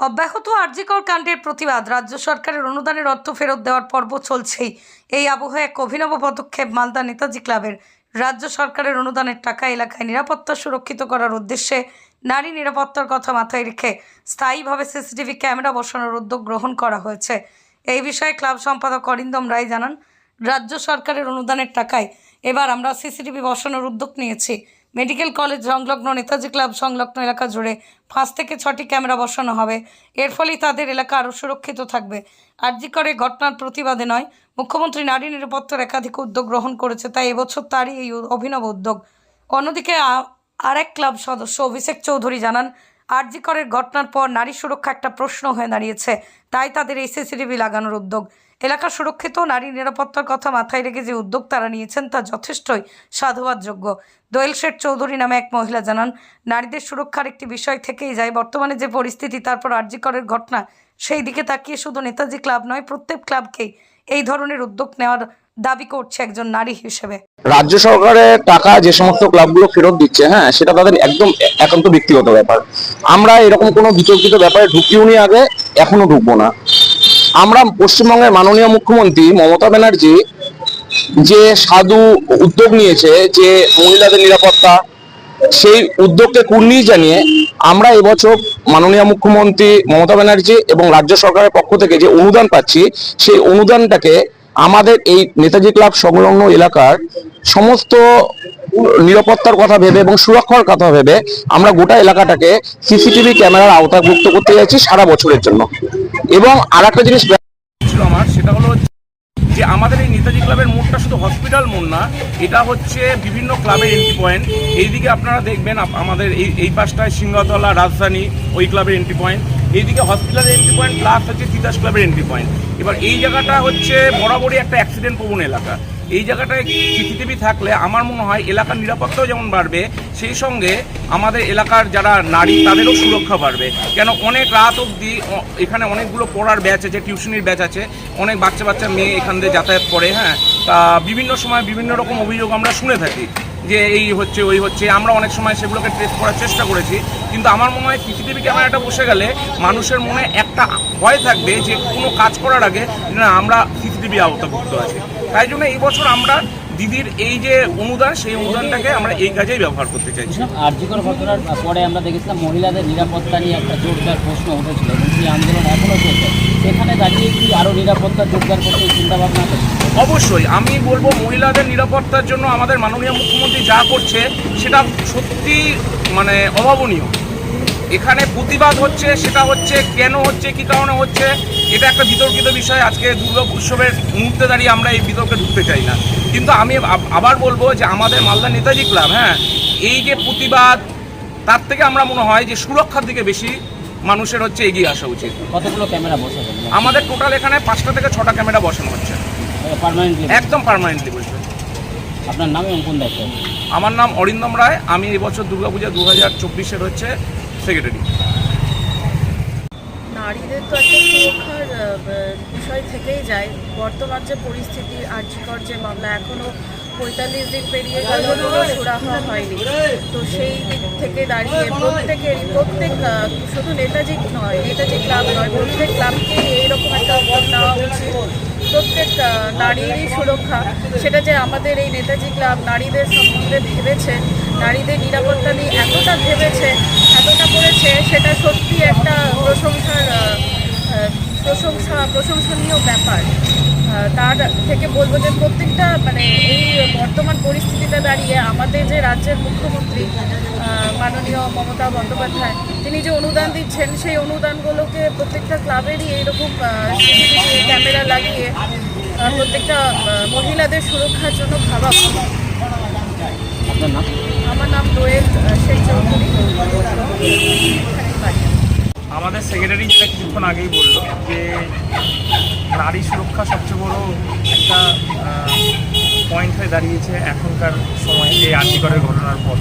অব্যাহত আর্যিকর কাণ্ডের প্রতিবাদ রাজ্য সরকারের অনুদানের অর্থ ফেরত দেওয়ার পর্ব চলছেই। এই আবহে এক অভিনব পদক্ষেপ মালদা নেতাজি ক্লাবের। রাজ্য সরকারের অনুদানের টাকা এলাকায় নিরাপত্তা সুরক্ষিত করার উদ্দেশ্যে নারী নিরাপত্তার কথা মাথায় রেখে স্থায়ীভাবে সিসিটিভি ক্যামেরা বসানোর উদ্যোগ গ্রহণ করা হয়েছে। এই বিষয়ে ক্লাব সম্পাদক অরিন্দম রায় জানান, রাজ্য সরকারের অনুদানের টাকায় এবার আমরা সিসিটিভি বসানোর উদ্যোগ নিয়েছি। মেডিকেল কলেজ সংলগ্ন নেতাজি ক্লাব সংলগ্ন এলাকা জুড়ে পাঁচ থেকে ছটি ক্যামেরা বসানো হবে। এর ফলেই তাদের এলাকা আরও সুরক্ষিত থাকবে। আরজি করে ঘটনার প্রতিবাদে নয়, মুখ্যমন্ত্রী নারী নিরাপত্তার একাধিক উদ্যোগ গ্রহণ করেছে, তাই এবছর তারই এই অভিনব উদ্যোগ। অন্যদিকে আরেক ক্লাব সদস্য অভিষেক চৌধুরী জানান, আরজি করের ঘটনার পর নারী সুরক্ষা একটা প্রশ্ন হয়ে দাঁড়িয়েছে, তাই তাদের এই লাগানোর উদ্যোগ। এলাকা সুরক্ষিত, নারী নিরাপত্তার কথা মাথায় রেখে যে উদ্যোগ তারা নিয়েছেন তা যথেষ্টই সাধুবাদযোগ্য। দোয়েল শেঠ চৌধুরী নামে এক মহিলা জানান, নারীদের সুরক্ষার একটি বিষয় থেকেই যায়, বর্তমানে যে পরিস্থিতি তারপর আরজি করের ঘটনা, সেই দিকে তাকিয়ে শুধু নেতাজি ক্লাব নয়, প্রত্যেক ক্লাবকেই এই ধরনের উদ্যোগ নেওয়ার দাবি করছে একজন নারী হিসেবে। রাজ্য সরকারের টাকা যে সমস্ত ক্লাবগুলো ফেরত দিচ্ছে হ্যাঁ সেটা তাদের একদম একান্ত ব্যক্তিগত ব্যাপার। আমরা এরকম কোনো বিতর্কিত ব্যাপারে ঢুকিও নি আগে, এখনও ঢুকবো না। আমরা পশ্চিমবঙ্গের মাননীয় মুখ্যমন্ত্রী মমতা ব্যানার্জি যে সাধু উদ্যোগ নিয়েছে, যে মহিলাদের নিরাপত্তা, সেই উদ্যোগকে কুর্নি জানিয়ে আমরা এবছর মাননীয় মুখ্যমন্ত্রী মমতা ব্যানার্জি এবং রাজ্য সরকারের পক্ষ থেকে যে অনুদান পাচ্ছি, সেই অনুদানটাকে আমাদের এই নেতাজি ক্লাব সংলগ্ন এলাকার সমস্ত নিরাপত্তার কথা ভেবে এবং সুরক্ষার কথা ভেবে আমরা গোটা এলাকাটাকে সিসিটিভি ক্যামেরার আওতাভুক্ত করতে যাচ্ছি সারা বছরের জন্য। এবং আর একটা জিনিস ছিল আমার, সেটা হলো যে আমাদের এই নেতাজি ক্লাবের মোড়টা শুধু হসপিটাল মোড় না, এটা হচ্ছে বিভিন্ন ক্লাবের এন্ট্রি পয়েন্ট এইদিকে আপনারা দেখবেন আমাদের এই এই পাশটায় সিংহতলা, রাজধানী, ওই ক্লাবের এন্ট্রি পয়েন্ট এইদিকে হসপিটালের এন্ট্রি পয়েন্ট প্লাস হচ্ছে তিতাস ক্লাবের এন্ট্রি পয়েন্ট এবার এই জায়গাটা হচ্ছে বরাবরই একটা অ্যাক্সিডেন্ট প্রবণ এলাকা। এই জায়গাটায় সিসিটিভি থাকলে আমার মনে হয় এলাকার নিরাপত্তাও যেমন বাড়বে, সেই সঙ্গে আমাদের এলাকার যারা নারী, তাদেরও সুরক্ষা বাড়বে। কেন অনেক রাত অবধি এখানে অনেকগুলো পড়ার ব্যাচ আছে, টিউশনির ব্যাচ আছে, অনেক বাচ্চা বাচ্চা মেয়ে এখান দিয়ে যাতায়াত করে হ্যাঁ? তা বিভিন্ন সময় বিভিন্ন রকম অভিযোগ আমরা শুনে থাকি যে এই হচ্ছে, ওই হচ্ছে, আমরা অনেক সময় সেগুলোকে ট্রেস করার চেষ্টা করেছি, কিন্তু আমার মনে হয় সিসিটিভি ক্যামেরাটা বসে গেলে মানুষের মনে একটা ভয় থাকবে যে কোনো কাজ করার আগে না, আমরা সিসিটিভি আওতাভুক্ত আছি। তাই জন্য এই বছর আমরা দিদির এই যে অনুদান সেই অনুদানটাকে আমরা এই কাজেই ব্যবহার করতে চাইছি। আর আর্যিকর ঘটনার পরে আমরা দেখেছিলাম মহিলাদের নিরাপত্তা নিয়ে একটা জোরদার প্রশ্ন উঠেছিল এবং সেই আন্দোলন এখনও চলছে। সেখানে দাঁড়িয়ে কি আরও নিরাপত্তা জোরদার করতে চিন্তা ভাবনা আছে? অবশ্যই আমি বলব মহিলাদের নিরাপত্তার জন্য আমাদের মাননীয় মুখ্যমন্ত্রী যা করছে সেটা সত্যি মানে অভাবনীয়। এখানে প্রতিবাদ হচ্ছে সেটা হচ্ছে কেন হচ্ছে কি কারণে হচ্ছে এটা একটা বিতর্কিত বিষয়। আজকে দুর্গা উৎসবের মুহূর্তে দাঁড়িয়ে আমরা এই বিতর্কে ঢুকতে চাই না। কিন্তু আমি আবার বলব যে আমাদের মালদা নেতাজি ক্লাব হ্যাঁ এই যে প্রতিবাদ তার থেকে আমরা মনে হয় যে সুরক্ষার দিকে বেশি মানুষের হচ্ছে এগিয়ে আসা উচিত। কতগুলো ক্যামেরা বসাবেন আমাদের টোটাল এখানে পাঁচটা থেকে ছটা ক্যামেরা বসানো হচ্ছে। একদম পার্মানেন্টলি বলছে আপনার নাম এবং কোন দায়িত্ব? আমার নাম অরিন্দম রায় আমি এবছর দুর্গাপূজা দু হাজার চব্বিশের হচ্ছে সেক্রেটারি। নারীদের তো একটা সুরক্ষার বিষয় থেকেই যায়। বর্তমান যে পরিস্থিতি, আর্যিকর যে মামলা এখনও পঁয়তাল্লিশ দিন পেরিয়ে গেল সুরাহা হয়নি। তো সেই দিক থেকে দাঁড়িয়ে প্রত্যেকেরই প্রত্যেক শুধু নেতাজি নয় নেতাজি ক্লাব নয়, প্রত্যেক ক্লাবকে এইরকম একটা উদ্যোগ নেওয়া উচিত। প্রত্যেক নারীরই সুরক্ষা। সেটা যে আমাদের এই নেতাজি ক্লাব নারীদের সম্বন্ধে ভেবেছে, নারীদের নিরাপত্তা নিয়ে এতটা করেছে, সেটা সত্যি একটা প্রশংসার প্রশংসা, প্রশংসনীয় ব্যাপার তার থেকে বলব যে প্রত্যেকটা মানে এই বর্তমান পরিস্থিতিতে দাঁড়িয়ে আমাদের যে রাজ্যের মুখ্যমন্ত্রী মাননীয় মমতা বন্দ্যোপাধ্যায়, তিনি যে অনুদান দিচ্ছেন, সেই অনুদানগুলোকে প্রত্যেকটা ক্লাবেরই এইরকম ক্যামেরা লাগিয়ে প্রত্যেকটা মহিলাদের সুরক্ষার জন্য ভাবা। আপনার নাম? আমার নাম দোয়েল শেখ চৌধুরী। আমাদের সেক্রেটারি যেটা কিছুক্ষণ আগেই বলল যে নারী সুরক্ষা সবচেয়ে বড় একটা পয়েন্ট হয়ে দাঁড়িয়েছে এখনকার সময়ে এই আর্টিকলের ঘটনার পর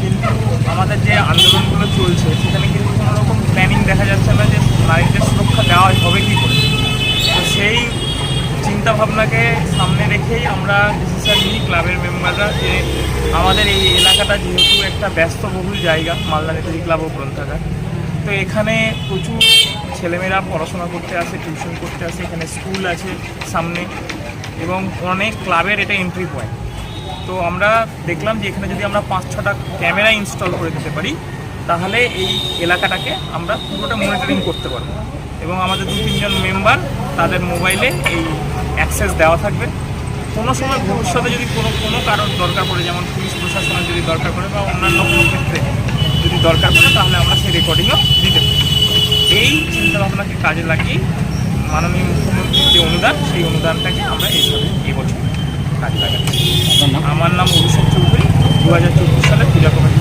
কিন্তু আমাদের যে আন্দোলনগুলো চলছে সেখানে কিন্তু কোনো রকম প্ল্যানিং দেখা যাচ্ছে না যে নারীদের সুরক্ষা দেওয়া হবে কী করে। তো সেই চিন্তা ভাবনাকে সামনে রেখেই আমরা ডিসিশন নিই ক্লাবের মেম্বাররা যে আমাদের এই এলাকাটা যেহেতু একটা ব্যস্তবহুল জায়গা, মালদা নেতাজি ক্লাব ও গ্রন্থাগার। তো এখানে প্রচুর ছেলেমেয়েরা পড়াশোনা করতে আসে টিউশন করতে আসে, এখানে স্কুল আছে সামনে এবং অনেক ক্লাবের এটা এন্ট্রি পয়েন্ট তো আমরা দেখলাম যে এখানে যদি আমরা পাঁচ ছটা ক্যামেরা ইনস্টল করে দিতে পারি, তাহলে এই এলাকাটাকে আমরা পুরোটা মনিটরিং করতে পারব। এবং আমাদের দু তিনজন মেম্বার তাদের মোবাইলে এই অ্যাক্সেস দেওয়া থাকবে। কোনো সময় ভবিষ্যতে যদি কোনো কোনো কারণ দরকার পড়ে যেমন পুলিশ প্রশাসনের যদি দরকার পড়ে বা অন্যান্য কোনো ক্ষেত্রে যদি দরকার পড়ে তাহলে আমরা সেই রেকর্ডিংও দিতে পারি। এই চিন্তাভাবনাকে কাজে লাগিয়ে মাননীয় মুখ্যমন্ত্রীর যে অনুদান সেই অনুদানটাকে আমরা এইভাবে এবছর কাজে লাগাচ্ছি। আমার নাম অভিষেক চৌধুরী। দু হাজার চব্বিশ সালে পূজা কমিটি